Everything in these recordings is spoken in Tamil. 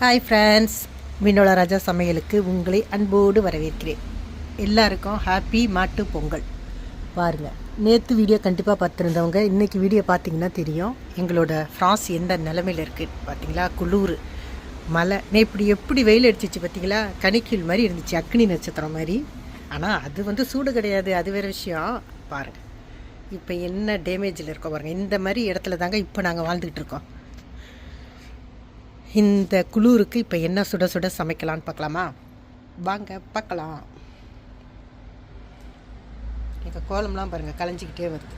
ஹாய் ஃப்ரெண்ட்ஸ் வினோல ராஜா சமையலுக்கு உங்களை அன்போடு வரவேற்கிறேன். எல்லாருக்கும் ஹாப்பி மாட்டு பொங்கல். பாருங்கள் நேற்று வீடியோ கண்டிப்பாக பார்த்துருந்தவங்க இன்றைக்கி வீடியோ பார்த்தீங்கன்னா தெரியும். எங்களோட ஃப்ரான்ஸ் எந்த நிலமையில் இருக்குது பார்த்தீங்களா? குளூர் மழை. நே இப்படி எப்படி வெயில் அடிச்சிச்சு பார்த்தீங்களா? கணிக்கில் மாதிரி இருந்துச்சு அக்னி நட்சத்திரம் மாதிரி. ஆனால் அது வந்து சூடு கிடையாது அது வேறு விஷயம். பாருங்கள் இப்போ என்ன டேமேஜில் இருக்கோம் பாருங்கள் இந்த மாதிரி இடத்துல தாங்க இப்போ நாங்கள் வாழ்ந்துக்கிட்டு இருக்கோம். இந்த குளூருக்கு இப்போ என்ன சுட சுட சமைக்கலான்னு பார்க்கலாமா? வாங்க பார்க்கலாம். எங்கள் கோலம்லாம் பாருங்கள் கலைஞ்சிக்கிட்டே வருது.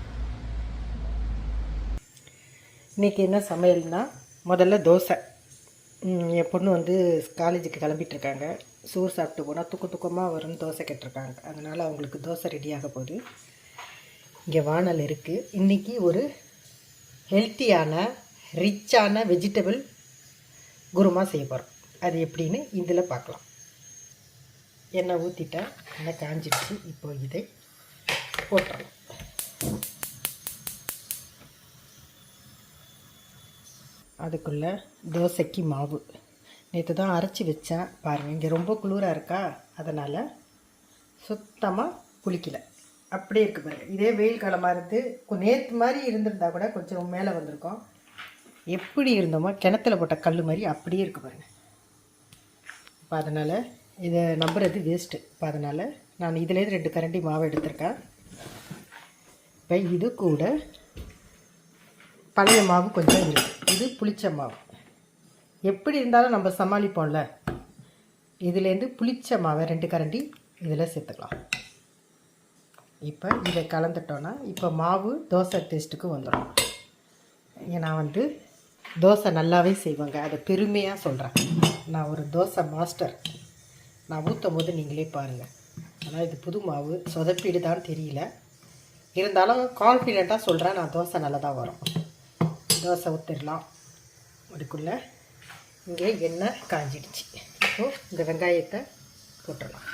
இன்றைக்கி என்ன சமையல்னா முதல்ல தோசை. என் பொண்ணு வந்து காலேஜுக்கு கிளம்பிட்டுருக்காங்க. சோறு சாப்பிட்டு போனால் தூக்க தூக்கமாக வரும்னு தோசை கேட்டிருக்காங்க. அதனால் அவங்களுக்கு தோசை ரெடியாக போகுது. இங்கே வானல் இருக்குது இன்றைக்கி ஒரு ஹெல்த்தியான ரிச்சான வெஜிடபிள் குருமா செய்ய போகிறோம் அது எப்படின்னு இதில் பார்க்கலாம் எண்ணெய் ஊற்றிட்டா எண்ணெய் காஞ்சிடுச்சு. இப்போ இதை போட்டுறலாம் அதுக்குள்ளே தோசைக்கு மாவு. நேற்று தான் அரைச்சி வச்சேன் பாருங்கள் இங்கே ரொம்ப குளிராக இருக்கா? அதனால் சுத்தமாக புளிக்கல. அப்படியே இருக்குது பாருங்கள் இதே வெயில் காலமாக இருந்து நேற்று மாதிரி இருந்திருந்தா கூட கொஞ்சம் மேலே வந்திருக்கோம். எப்படி இருந்தோமோ கிணத்துல போட்ட கல் மாதிரி அப்படியே இருக்குது பாருங்கள் இப்போ அதனால் இதை நம்புறது வேஸ்ட்டு இப்போ அதனால் நான் இதுலேருந்து ரெண்டு கரண்டி மாவு எடுத்திருக்கேன். இப்போ இது கூட பழைய மாவு கொஞ்சம் இருக்குது இது புளிச்ச மாவு. எப்படி இருந்தாலும் நம்ம சமாளிப்போம்ல. இதுலேருந்து புளிச்ச மாவை ரெண்டு கரண்டி இதில் சேர்த்துக்கலாம். இப்போ இதை கலந்துட்டோன்னா இப்போ மாவு தோசை டேஸ்ட்டுக்கு வந்துடும் நான் வந்து தோசை நல்லாவே செய்வாங்க. அதை பெருமையாக சொல்கிறேன் நான் ஒரு தோசை மாஸ்டர். நான் ஊற்றும் போது நீங்களே பாருங்கள் ஆனால் இது புது மாவு. சொதப்பிடுதான்னு தெரியல. இருந்தாலும் கான்ஃபிடெண்ட்டாக சொல்கிறேன் நான் தோசை நல்லா தான் வரும். தோசை ஊற்றிடலாம் அதுக்குள்ளே இங்கே எண்ணெய் காஞ்சிடுச்சு. இப்போது இந்த வெங்காயத்தை போட்டுடலாம்.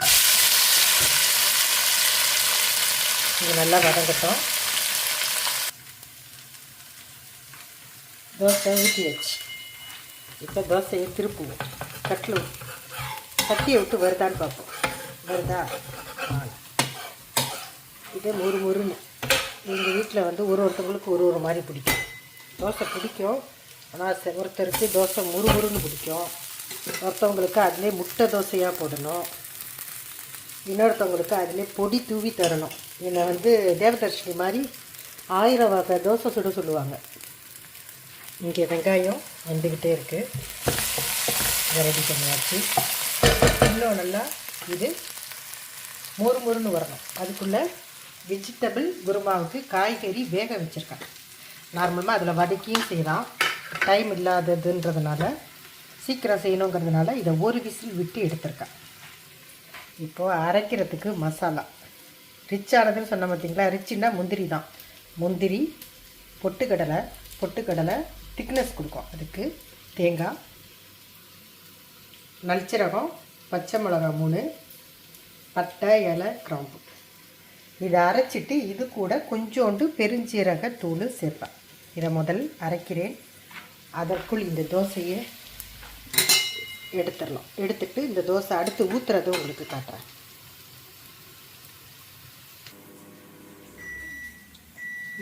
இது நல்லா வதங்கட்டும். தோசை ஊற்றியாச்சு இப்போ தோசையை திருப்புவோம். கட்டில் கட்டியை விட்டு வருதான்னு பார்ப்போம். வருதா? ஆ. இதே மொறு மொறுன்னு. எங்கள் வீட்டில் வந்து ஒரு ஒருத்தவங்களுக்கு ஒரு ஒரு மாதிரி பிடிக்கும். தோசை பிடிக்கும். ஆனால் ஒருத்தருக்கு தோசை முறு முறுன்னு பிடிக்கும். ஒருத்தவங்களுக்கு அதிலே முட்டை தோசையாக போடணும். இன்னொருத்தவங்களுக்கு அதிலே பொடி தூவி தரணும். என்னை வந்து தேவதர்ஷினி மாதிரி ஆயிரம் வகை தோசை சுட சொல்லுவாங்க. இங்கே வெங்காயம் வந்துக்கிட்டே இருக்குது ரெடி பண்ணியாச்சு. இன்னும் நல்லா இது மொறு மொறுன்னு வரணும். அதுக்குள்ளே வெஜிடபிள் குருமாவுக்கு காய்கறி வேக வச்சுருக்கேன். நார்மலாக அதில் வதக்கியும் செய்யலாம். டைம் இல்லாததுன்றதுனால சீக்கிரம் செய்யணுங்கிறதுனால இதை ஒரு விசில் விட்டு எடுத்திருக்கேன். இப்போது அரைக்கிறதுக்கு மசாலா. ரிச்சானதுன்னு சொன்ன பார்த்தீங்களா ரிச்சுன்னா முந்திரி தான். முந்திரி பொட்டுக்கடலை பொட்டுக்கடலை திக்னஸ் கொடுக்கும். அதுக்கு தேங்காய் நல்சீரகம் பச்சை மிளகா மூணு பட்டை இலை கிராம்பு. இதை அரைச்சிட்டு இது கூட கொஞ்சோண்டு பெருஞ்சீரக தூள் சேர்ப்பேன். இதை முதல் அரைக்கிறேன். அதற்குள் இந்த தோசையை எடுத்துடலாம். எடுத்துட்டு இந்த தோசை அடுத்து ஊற்றுறது உங்களுக்கு காட்டுறேன்.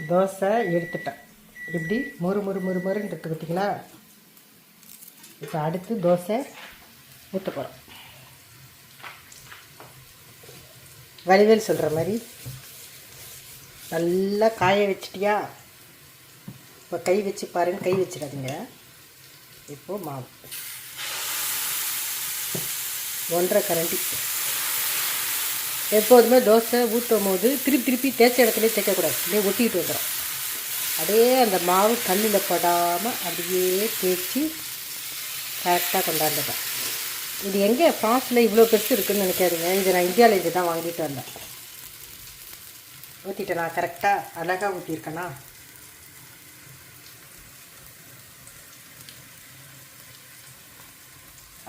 தோசை எடுத்துட்டேன். எப்படி மொறு மொறு மொறு மொறுன்னு இருக்கு பார்த்தீங்களா? இப்போ அடுத்து தோசை ஊற்ற போகிறோம் வடிவேல் சொல்கிற மாதிரி நல்லா காய வச்சிட்டியா? இப்போ கை வச்சு பாருங்கள் கை வச்சிடாதீங்க. இப்போது மாவு. ஒன்றரை கரண்டி. எப்போதுமே தோசை ஊற்றும் போது திருப்பி திருப்பி தேய்ச்ச இடத்துல தேய்க்கக்கூடாது. அப்படியே ஒட்டிக்கிட்டு வந்துடும் அப்படியே அந்த மாவு கல்லில் படாமல் அப்படியே தேய்ச்சி கரெக்டாக கொண்டாந்துட்டேன். இது எங்கே? ஃப்ரான்ஸில் இவ்வளோ பெருசு இருக்குதுன்னு நினைக்காதுங்க. இது நான் இந்தியாவில் இது தான் வாங்கிட்டு வந்தேன். ஊற்றிட்டேனா கரெக்டாக அழகாக ஊற்றிருக்கேனா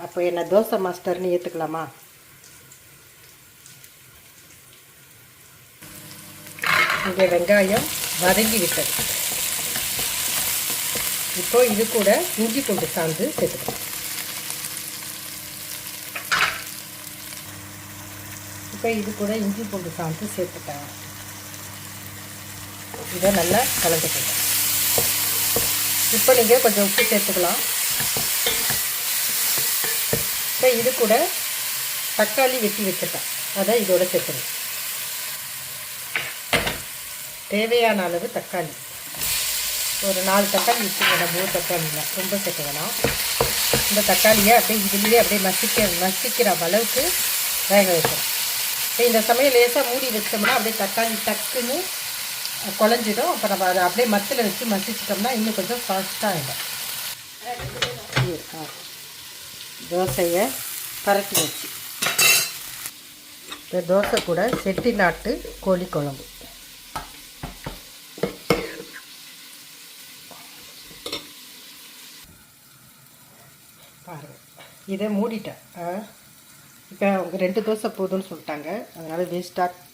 அப்போ என்ன தோசை மாஸ்டர்னு ஏற்றுக்கலாமா இங்கே வெங்காயம். வதங்கி விட்டது இப்போ இது கூட இஞ்சி பூண்டு சாந்து சேர்த்துக்கணும் இப்போ இது கூட இஞ்சி பூண்டு சாந்து சேர்த்துட்டேன் இதை நல்லா கலந்துக்கிட்டேன் இப்போ நீங்கள் கொஞ்சம் உப்பு சேர்த்துக்கலாம். இப்போ இது கூட தக்காளி வெட்டி வச்சுட்டேன் அதை இதோட சேர்த்துக்கணும் தேவையான அளவு தக்காளி. ஒரு நாலு தக்காளி வச்சுக்கணும் மூணு தக்காளியில் ரொம்ப சேர்க்க வேணாம். இந்த தக்காளியை அப்படியே இதுலேயே அப்படியே மசிக்க மசிக்கிற அளவுக்கு வேக வைக்கணும். இப்போ இந்த சமயம் லேசாக மூடி வச்சோம்னா அப்படியே தக்காளி டக்குன்னு குழஞ்சிடும். அப்போ நம்ம அதை அப்படியே மத்தில் வச்சு மசிச்சிட்டோம்னா இன்னும் கொஞ்சம் ஃபாஸ்ட்டாக ஆகிடும் தோசையை பரட்டி வச்சு. இந்த தோசை கூட செட்டிநாட்டு கோழி குழம்பு. பாருங்கள் இதை மூடிட்டேன் இப்போ அவங்க ரெண்டு தோசை போதும்னு சொல்லிட்டாங்க. அதனால் வேஸ்ட்டாக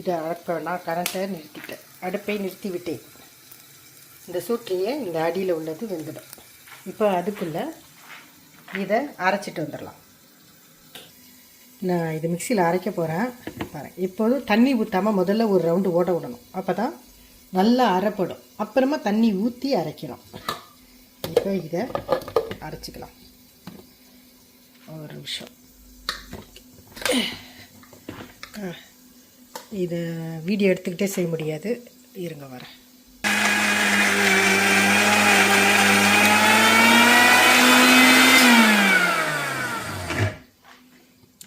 இதை அடப்ப நான் கரண்ட்டை நிறுத்திட்டேன் அடுப்பை நிறுத்தி விட்டேன் இந்த சூட்லேயே இந்த அடியில் உள்ளது வெந்துடும். இப்போ அதுக்குள்ளே இதை அரைச்சிட்டு வந்துடலாம். நான் இது மிக்சியில் அரைக்க போகிறேன் பாருங்க இப்போதும் தண்ணி ஊற்றாமல் முதல்ல ஒரு ரவுண்டு ஓட விடணும். அப்போ தான் நல்லா அரைப்படும். அப்புறமா தண்ணி ஊற்றி அரைக்கணும். இப்போ இதை அரைச்சிக்கலாம். ஒரு நிமிஷம். இது வீடியோ எடுத்துக்கிட்டே செய்ய முடியாது. இருங்க வரேன்.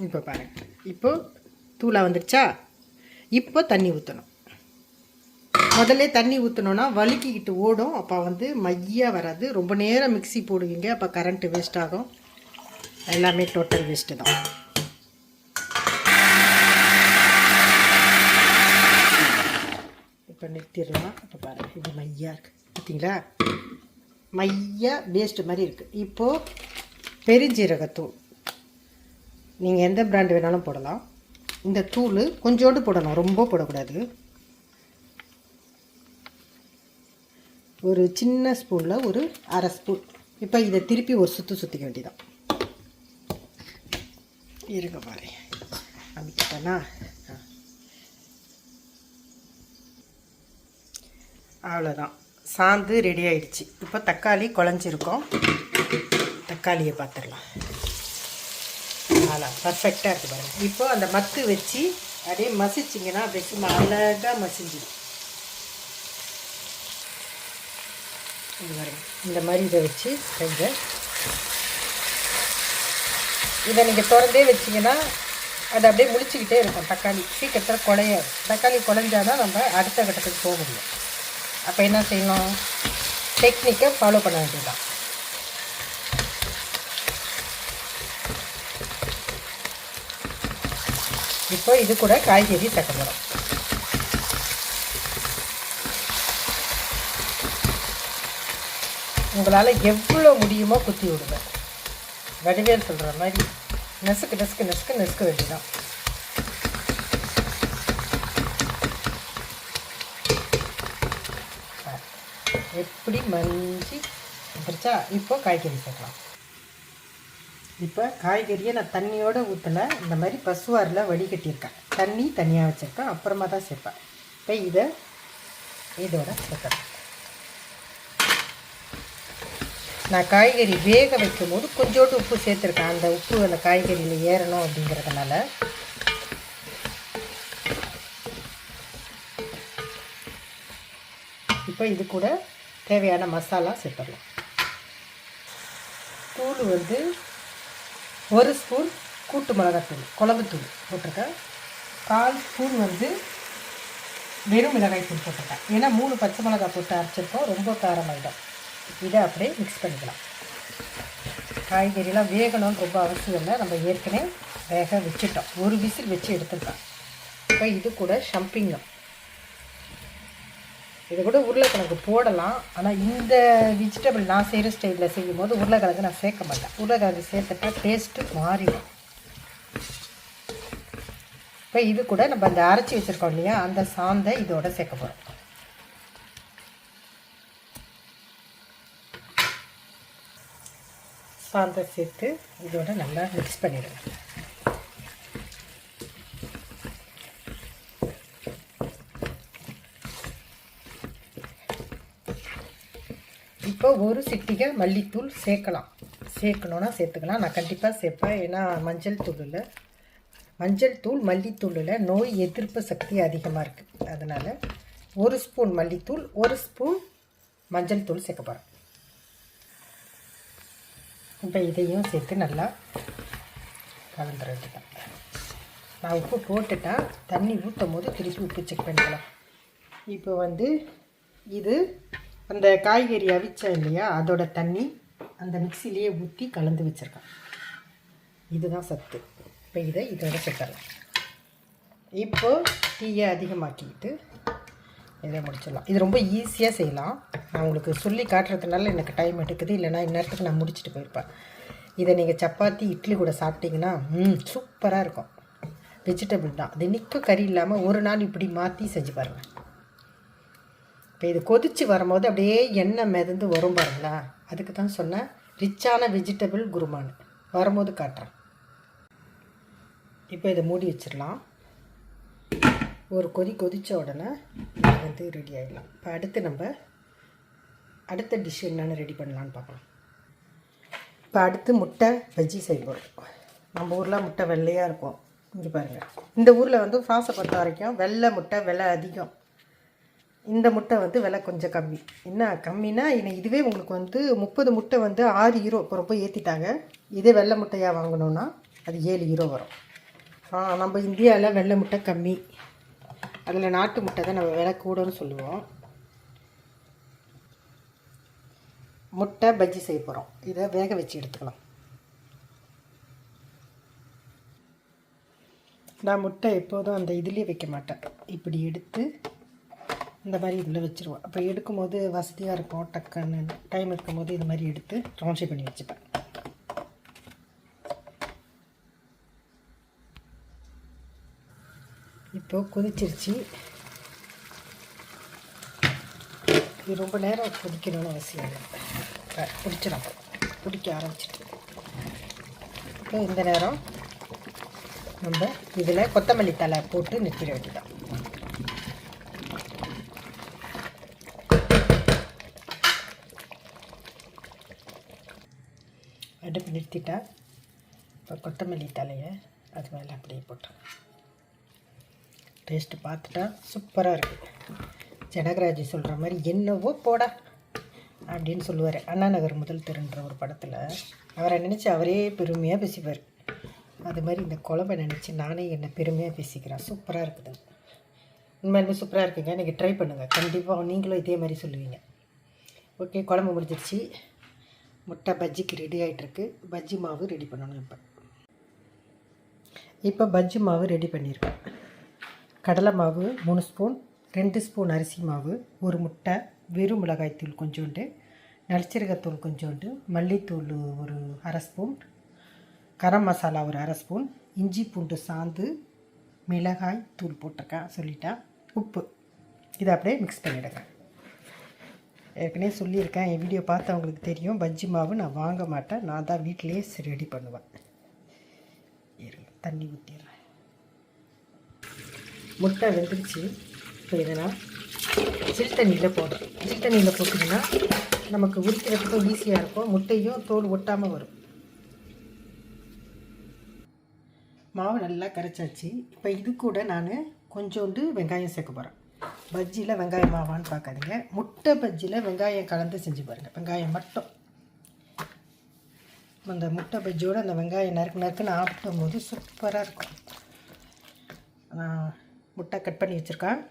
இப்போ பாருங்க. இப்போ தூளாக வந்துடுச்சா இப்போ தண்ணி ஊற்றணும் முதல்ல தண்ணி ஊற்றணுன்னா வழுக்கிக்கிட்டு ஓடும். அப்போ வந்து மையாக வராது. ரொம்ப நேரம் மிக்ஸி போடுவீங்க. அப்போ கரண்ட்டு வேஸ்ட் ஆகும். எல்லாமே டோட்டல் வேஸ்ட்டு தான். இப்போ நிறுத்திடலாம். இப்போ பாருங்கள் இது மையாக இருக்குது பார்த்தீங்களா மையாக வேஸ்ட்டு மாதிரி இருக்குது இப்போது பெருஞ்சீரகத்தூள். நீங்கள் எந்த பிராண்டு வேணாலும் போடலாம். இந்த தூள் கொஞ்சோண்டு போடணும். ரொம்ப போடக்கூடாது. ஒரு சின்ன ஸ்பூனில் ஒரு அரை ஸ்பூன் இப்போ இதை திருப்பி ஒரு சுற்று சுற்றிக்க வேண்டியதான் இருங்க பாரு அமைக்கிட்டேன்னா அவ்வளோதான் சாந்து ரெடி ஆயிடுச்சு. இப்போ தக்காளி குழஞ்சிருக்கோம். தக்காளியை பார்த்துடலாம் அதான் பர்ஃபெக்டாக இருக்குது பாருங்கள் இப்போ அந்த மத்து வச்சு அப்படியே மசிச்சிங்கன்னா அப்படியே சும்மா அழகாக மசிஞ்சிடும். இந்த மாதிரி இதை வச்சு செஞ்ச இதை நீங்கள் திறந்தே வச்சிங்கன்னா அது அப்படியே முழிச்சிக்கிட்டே இருக்கும். தக்காளி சீக்கிரத்தில் குழையாது. தக்காளி குழஞ்சாதான் நம்ம அடுத்த கட்டத்துக்கு போக முடியும். அப்போ என்ன செய்யணும்? டெக்னிக்கை ஃபாலோ பண்ண வேண்டியதுதான். இப்போ இது கூட காய்கறி தட்டப்படும் உங்களால் எவ்வளோ முடியுமோ குத்தி விடுவேன் வடிவேல் சொல்கிற மாதிரி நெசுக்கு நெசுக்கு நெசுக்கு நெசுக்க வேண்டியதான் எப்படி மஞ்சி வந்துருச்சா? இப்போ காய்கறி சேர்க்கலாம். இப்போ காய்கறியை நான் தண்ணியோடு ஊற்றலை இந்த மாதிரி பசுவாரில் வடிகட்டியிருக்கேன். தண்ணி தனியாக வச்சுருக்கேன். அப்புறமா தான் சேர்ப்பேன். இப்போ இதை இதோட சேர்க்கணும் நான் காய்கறி வேக வைக்கும் போது கொஞ்சோண்டு உப்பு சேர்த்துருக்கேன். அந்த உப்பு அந்த காய்கறியில் ஏறணும் அப்படிங்கிறதுனால. இப்போ இது கூட தேவையான மசாலா சேர்த்துடலாம். தூள் வந்து ஒரு ஸ்பூன் கூட்டு மிளகாத்தூள் குழம்புத்தூள் போட்டிருக்கேன். கால் ஸ்பூன் வந்து வெறும் மிளகாய் தூள் போட்டிருக்கேன். ஏன்னா மூணு பச்சை மிளகாய் போட்டு அரைச்சிருக்கோம். ரொம்ப காரமாயிடும். இதை அப்படியே மிக்ஸ் பண்ணிக்கலாம். காய்கறிலாம் வேகணும்னு ரொம்ப அவசியம் இல்லை. நம்ம ஏற்கனவே வேக வச்சுட்டோம். ஒரு விசில் வச்சு எடுத்துக்கலாம். இப்போ இது கூட ஷம்பிங்கம் இது கூட உருளைக்கிழங்கு போடலாம். ஆனால் இந்த வெஜிடபிள் நான் செய்கிற ஸ்டைலில் செய்யும் போது உருளைக்கிழங்கு நான் சேர்க்க மாட்டேன். உருளைக்கிழங்கு சேர்த்துட்டா டேஸ்ட்டு மாறிடும். இப்போ இது கூட நம்ம அந்த அரைச்சி வச்சுருக்கோம் இல்லையா? அந்த சாந்தை இதோட சேர்க்க போகிறோம் சாந்தம் சேர்த்து இதோட நல்லா மிக்ஸ் பண்ணிடுவேன் இப்போ ஒரு சிட்டிகை மல்லித்தூள் சேர்க்கலாம். சேர்க்கணுன்னா சேர்த்துக்கலாம். நான் கண்டிப்பாக சேர்ப்பேன். ஏன்னா மஞ்சள் தூளில் மஞ்சள் தூள் மல்லித்தூளில் நோய் எதிர்ப்பு சக்தி அதிகமாக இருக்குது அதனால் ஒரு ஸ்பூன் மல்லித்தூள் ஒரு ஸ்பூன் மஞ்சள் தூள் சேர்க்க போகிறேன் இப்போ இதையும் சேர்த்து நல்லா கலந்துற வேண்டியதான் நான் உப்பு போட்டுட்டேன் தண்ணி ஊற்றும் போது திருப்பி உப்பு செக் பண்ணிக்கலாம். இப்போ வந்து இது அந்த காய்கறி அவிச்சேன் இல்லையா அதோட தண்ணி அந்த மிக்சிலேயே ஊற்றி கலந்து வச்சுருக்கேன். இதுதான் சத்து. இப்போ இதை இதோட சேர்த்துடலாம். இப்போது தீயை அதிகமாக்கிக்கிட்டு இதே முடிச்சிடலாம். இது ரொம்ப ஈஸியாக செய்யலாம். நான் உங்களுக்கு சொல்லி காட்டுறதுனால எனக்கு டைம் எடுக்குது. இல்லைனா இந்நேரத்துக்கு நான் முடிச்சுட்டு போயிருப்பேன். இதை நீங்கள் சப்பாத்தி இட்லி கூட சாப்பிட்டீங்கன்னா ம் சூப்பராக இருக்கும். வெஜிடபிள் தான். அது நிற்கும் கறி இல்லாமல் ஒரு நாள் இப்படி மாற்றி செஞ்சு பாருங்கள் இப்போ இது கொதித்து வரும்போது அப்படியே எண்ணெய் மிதந்து வரும் பாருங்களா? அதுக்கு தான் சொன்னேன் ரிச்சான வெஜிடபிள் குருமானு வரும்போது காட்டுறேன். இப்போ இதை மூடி வச்சிடலாம். ஒரு கொதி கொதித்த உடனே இது வந்து ரெடி ஆகிடலாம் இப்போ அடுத்து நம்ம அடுத்த டிஷ் என்னென்னு ரெடி பண்ணலான்னு பார்க்கலாம். இப்போ அடுத்து முட்டை பஜ்ஜி செய்ய போகிறோம் நம்ம ஊரில் முட்டை வெள்ளையாக இருக்கும். இங்கே பாருங்கள் இந்த ஊரில் வந்து ஃப்ராஸை பொறுத்த வரைக்கும் வெள்ளை முட்டை விலை அதிகம். இந்த முட்டை வந்து விலை கொஞ்சம் கம்மி. என்ன கம்மினா இன்னும் இதுவே உங்களுக்கு வந்து முப்பது முட்டை வந்து ஆறு ஹீரோ இப்போ ரொம்ப ஏற்றிட்டாங்க இதே வெள்ளை முட்டையாக வாங்கினோன்னா அது ஏழு ஹீரோ வரும். நம்ம இந்தியாவில் வெள்ளை முட்டை கம்மி. அதில் நாட்டு முட்டை தான் நம்ம விலை கூடன்னு சொல்லுவோம். முட்டை பஜ்ஜி செய்ய போகிறோம் இதை வேக வச்சு எடுத்துக்கலாம். நான் முட்டை எப்போதும் அந்த இதுலேயே வைக்க மாட்டேன். இப்படி எடுத்து இந்த மாதிரி இதில் வச்சுருவோம். அப்போ எடுக்கும்போது வசதியாக இருக்கும். டக்குன்னு டைம் இருக்கும்போது இது மாதிரி எடுத்து ட்ரான்ஸ்ஃபர் பண்ணி வச்சுப்பேன். இப்போது கொதிச்சிருச்சு. இது ரொம்ப நேரம் கொதிக்கணும்னு அவசியம் இல்லை. பிடிச்சிடும் பிடிக்க ஆரம்பிச்சிட்டு இப்போ இந்த நேரம் நம்ம இதில் கொத்தமல்லி தலை போட்டு நிறுத்திட வேண்டியதான் அடுப்பு நிறுத்திட்டா இப்போ கொத்தமல்லி தலையை அது மேலே அப்படியே போட்டோம் டேஸ்ட்டு பார்த்துட்டா சூப்பராக இருக்குது ஜனகராஜ் சொல்கிற மாதிரி என்னவோ போடா அப்படின்னு சொல்லுவார். அண்ணா நகர் முதல் தெருன்ற ஒரு படத்தில் அவரை நினச்சி அவரே பெருமையாக பேசிப்பார். அது மாதிரி இந்த குழம்பை நினச்சி நானே என்னை பெருமையாக பேசிக்கிறேன். சூப்பராக இருக்குது. உண்மையிலுமே சூப்பராக இருக்குங்க. இன்றைக்கி ட்ரை பண்ணுங்கள் கண்டிப்பாக நீங்களும் இதே மாதிரி சொல்லுவீங்க. ஓகே குழம்பு முடிஞ்சிருச்சு. முட்டை பஜ்ஜிக்கு ரெடி ஆகிட்டுருக்கு பஜ்ஜி மாவு ரெடி பண்ணணும் இப்போ. இப்போ பஜ்ஜி மாவு ரெடி பண்ணியிருக்கேன். கடலை மாவு மூணு ஸ்பூன் ரெண்டு ஸ்பூன் அரிசி மாவு ஒரு முட்டை வெறும் மிளகாய்த்தூள் கொஞ்சோண்டு நடிச்சிருகத்தூள் கொஞ்சோண்டு மல்லித்தூள் ஒரு அரை ஸ்பூன் கரம் மசாலா ஒரு அரை ஸ்பூன் இஞ்சி பூண்டு சாந்து மிளகாய் தூள் போட்டிருக்கேன் சொல்லிட்டேன் உப்பு. இதை அப்படியே மிக்ஸ் பண்ணிவிடுங்க ஏற்கனவே சொல்லியிருக்கேன் என் வீடியோ பார்த்தவங்களுக்கு தெரியும். பஜ்ஜி மாவு நான் வாங்க மாட்டேன். நான் தான் வீட்டிலேயே ரெடி பண்ணுவேன். இருங்க தண்ணி ஊற்றிடுறேன் முட்டை வெந்துருச்சு. இப்போ இதை நான் சில் தண்ணியில் போடுறேன். சில் தண்ணியில் போட்டிங்கன்னா நமக்கு உரிக்கிறதுக்கும் ஈஸியாக இருக்கும். முட்டையும் தோல் ஒட்டாமல் வரும். மாவு நல்லா கரைச்சாச்சு. இப்போ இது கூட நான் கொஞ்சோண்டு வெங்காயம் சேர்க்க போகிறேன் பஜ்ஜியில் வெங்காயம் மாவான்னு பார்க்காதீங்க. முட்டை பஜ்ஜியில் வெங்காயம் கலந்து செஞ்சு பாருங்கள் வெங்காயம் மட்டும். அந்த முட்டை பஜ்ஜியோடு அந்த வெங்காயம் நறுக்கு நறுக்குன்னு ஆட்டும் போது சூப்பராக இருக்கும். நான் முட்டை கட் பண்ணி வச்சுருக்கேன்.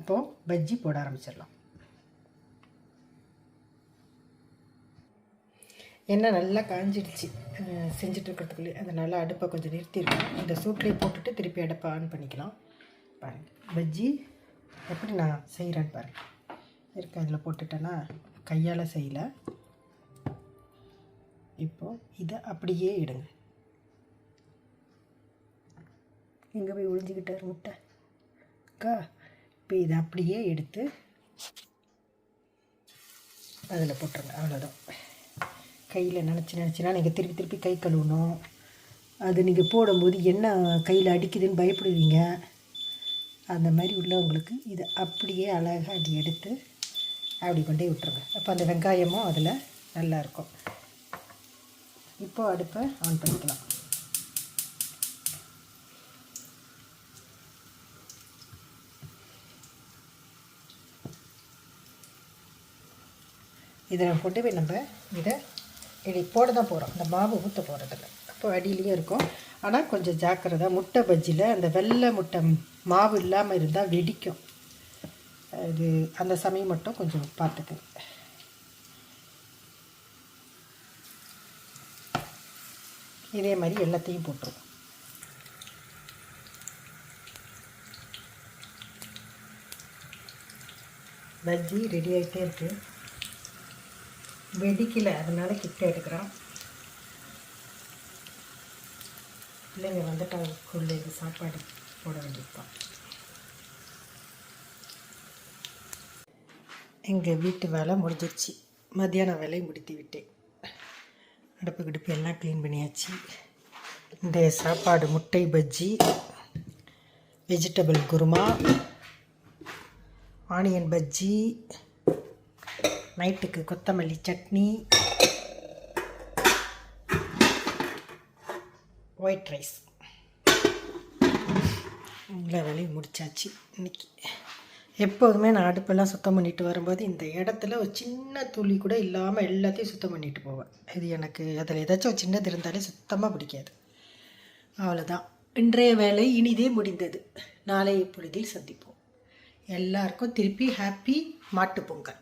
இப்போது பஜ்ஜி போட ஆரம்பிச்சிடலாம். எண்ணெய் நல்லா காஞ்சிடுச்சு. செஞ்சிட்ருக்கிறதுக்குள்ளே செஞ்சுட்டு அதனால் அடுப்பை கொஞ்சம் நிறுத்திருக்கேன் இந்த சூட்லேயே போட்டுட்டு திருப்பி அடுப்பை ஆன் பண்ணிக்கலாம். பாருங்கள் பஜ்ஜி எப்படி நான் செய்கிறேன்னு பாருங்கள் இருக்க அதில் போட்டுட்டேன்னா கையால் செய்யலை. இப்போது இதை அப்படியே இடுங்க. எங்கே போய் ஒழிஞ்சிக்கிட்டார் முட்டை அக்கா இப்போ இதை அப்படியே எடுத்து அதில் போட்டுருங்க. அவ்வளோதான் கையில் நினச்சி நினச்சினா நீங்கள் திருப்பி திருப்பி கை கழுவணும். அது நீங்கள் போடும்போது என்ன கையில் அடிக்குதுன்னு பயப்படுவீங்க? அந்த மாதிரி உள்ளவங்களுக்கு இதை அப்படியே அழகாக அது எடுத்து அப்படி கொண்டே விட்டுருங்க. அப்போ அந்த வெங்காயமும் அதில் நல்லாயிருக்கும் இப்போது அடுப்பை ஆன் பண்ணிக்கலாம். இதில் கொண்டு போய் நம்ம இதை இடி போட தான் போகிறோம் இந்த மாவு ஊற்ற போகிறதில்ல அப்போ அடியிலையும் இருக்கும். ஆனால் கொஞ்சம் ஜாக்கிரதை முட்டை பஜ்ஜியில் அந்த வெள்ளை முட்டை மாவு இல்லாமல் இருந்தால் வெடிக்கும். அது அந்த சமயம் மட்டும் கொஞ்சம் பார்த்துக்குங்க. இதே மாதிரி எல்லாத்தையும் போட்டுருவோம். பஜ்ஜி ரெடி ஆகிட்டே இருக்குது வெடிக்கலை அதனால் கிட்ட எடுக்கிறோம் பிள்ளைங்க வந்துட்டாக்குள்ளே இது சாப்பாடு போட வேண்டியதுதான். எங்கள் வீட்டு வேலை முடிஞ்சிருச்சு. மத்தியான வேலையை முடித்து விட்டேன். அடுப்பு கிடுப்பு எல்லாம் க்ளீன் பண்ணியாச்சு. இந்த சாப்பாடு முட்டை பஜ்ஜி வெஜிடபிள் குருமா ஆனியன் பஜ்ஜி நைட்டுக்கு கொத்தமல்லி சட்னி ஒயிட் ரைஸ் எல்லா வேலையும் முடிச்சாச்சு இன்னைக்கு. எப்போதுமே நான் அடுப்பெல்லாம் சுத்தம் பண்ணிட்டு வரும்போது இந்த இடத்துல ஒரு சின்ன துளி கூட இல்லாமல் எல்லாத்தையும் சுத்தம் பண்ணிட்டு போவேன். இது எனக்கு அதில் ஏதாச்சும் ஒரு சின்னது இருந்தாலே சுத்தமாக பிடிக்காது. அவ்வளோதான் இன்றைய வேலை இனிதே முடிந்தது. நாளை இப்பொழுதில் சந்திப்போம். எல்லாருக்கும் திருப்பி ஹாப்பி மாட்டுப் பொங்கல்.